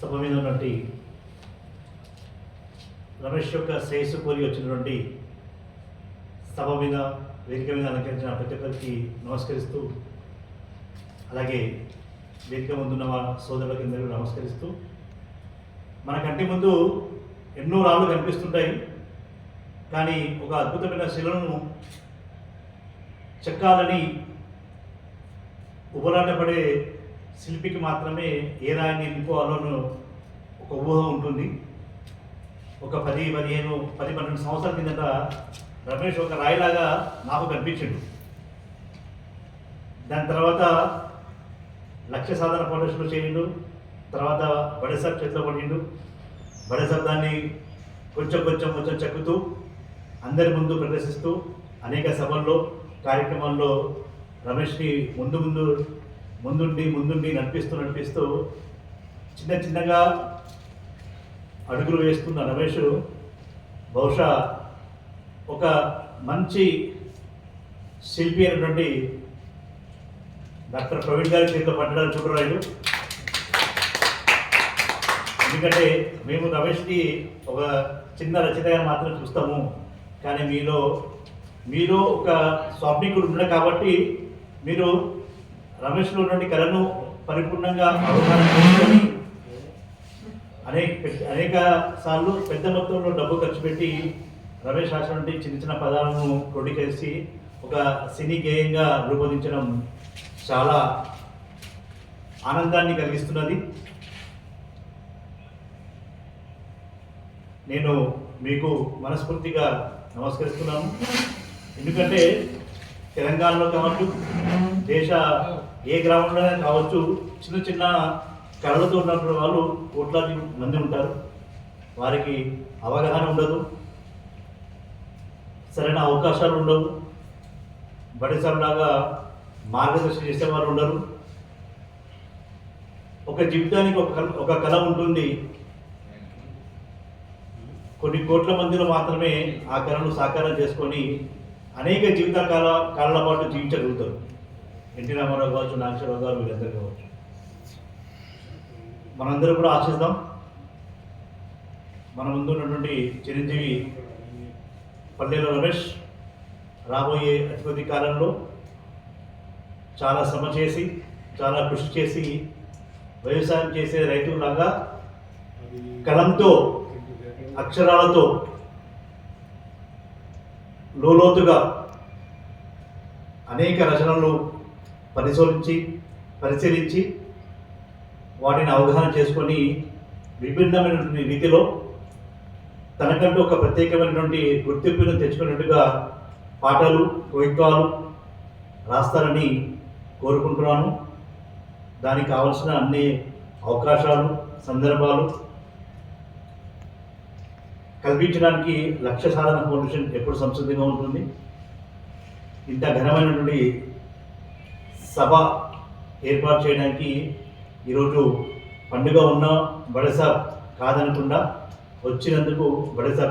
సభ మీద ఉన్నటువంటి రమేష్ యొక్క శ్రేయస్సు కోరి వచ్చినటువంటి సభ మీద వేదిక మీద అలంకరించిన ప్రతి ఒక్కరికి నమస్కరిస్తూ అలాగే వేదిక ముందున్న సోదరులకి అందరూ నమస్కరిస్తూ మన కంటి ముందు ఎన్నో రాళ్ళు కనిపిస్తుంటాయి కానీ ఒక అద్భుతమైన శిలను చెక్కాలని ఉపలాటపడే శిల్పికి మాత్రమే ఏ రాయిని ఎన్నుకోవాలోనూ ఒక ఊహ ఉంటుంది. ఒక పది పదిహేను పది పన్నెండు సంవత్సరాల కిందట రమేష్ ఒక రాయిలాగా నాకు కనిపించాడు. దాని తర్వాత లక్ష్య సాధన ఫౌండేషన్లో చేరిండు. తర్వాత బడేసాబ్ చేతిలో పడిండు. బడేసాబ్ దాన్ని కొంచెం కొంచెం కొంచెం చెక్కుతూ అందరి ముందు ప్రదర్శిస్తూ అనేక సభల్లో కార్యక్రమాల్లో రమేష్ని ముందు ముందు ముందుండి ముందుండి నడిపిస్తూ నడిపిస్తూ చిన్న చిన్నగా అడుగులు వేస్తున్న రమేష్ బహుశా ఒక మంచి శిల్పి అయినటువంటి డాక్టర్ ప్రవీణ్ గారి చేతిలో పట్టడానికి చూడరాయుడు ఎందుకంటే మేము రమేష్కి ఒక చిన్న రచయితగా మాత్రం చూస్తాము. కానీ మీలో మీలో ఒక స్వాప్నికుడు ఉన్నాడు కాబట్టి మీరు రమేష్లో ఉన్నటువంటి కళను పరిపూర్ణంగా అవగాహన చేసుకొని అనేక అనేక సార్లు పెద్ద మొత్తంలో డబ్బు ఖర్చు పెట్టి రమేష్ రాసిన నుండి చిన్న చిన్న పదాలను క్రోడీకరిసి ఒక సినీ గేయంగా రూపొందించడం చాలా ఆనందాన్ని కలిగిస్తున్నది. నేను మీకు మనస్ఫూర్తిగా నమస్కరిస్తున్నాను. ఎందుకంటే తెలంగాణలో కావచ్చు దేశ ఏ గ్రామంలో కావచ్చు చిన్న చిన్న కళలతో ఉన్నటువంటి వాళ్ళు కోట్లాది మంది ఉంటారు. వారికి అవగాహన ఉండదు. సరైన అవకాశాలు ఉండవు. బడిసలాగా మార్గదర్శనం చేసేవారు ఉండరు. ఒక జీవితానికి ఒక ఒక కళ ఉంటుంది. కొన్ని కోట్ల మందిలో మాత్రమే ఆ కళను సాకారం చేసుకొని అనేక జీవిత కాల కాలాల పాటు జీవించగలుగుతారు. ఎన్టీ రామారావు కావచ్చు నాగేశ్వరరావు గారు వీళ్ళందరూ కావచ్చు. మనందరూ కూడా ఆశిద్దాం. మన ముందు ఉన్నటువంటి చిరంజీవి పల్లెల రమేష్ రాబోయే అతిపతి కాలంలో చాలా శ్రమ చేసి చాలా కృషి చేసి వ్యవసాయం చేసే రైతులాగా కలంతో అక్షరాలతో లోతుగా అనేక రచనలు పరిశోధించి పరిశీలించి వాటిని అవగాహన చేసుకొని విభిన్నమైనటువంటి రీతిలో తనకంటూ ఒక ప్రత్యేకమైనటువంటి గుర్తింపును తెచ్చుకున్నట్టుగా పాటలు కవిత్వాలు రాస్తారని కోరుకుంటున్నాను. దానికి కావలసిన అన్ని అవకాశాలు సందర్భాలు కల్పించడానికి లక్ష్య సాధన ఫౌండేషన్ ఎప్పుడు సంసిద్ధంగా ఉంటుంది. ఇంత ఘనమైనటువంటి సభ ఏర్పాటు చేయడానికి ఈరోజు పండుగ ఉన్న బడసా కాదనకుండా వచ్చినందుకు బడసా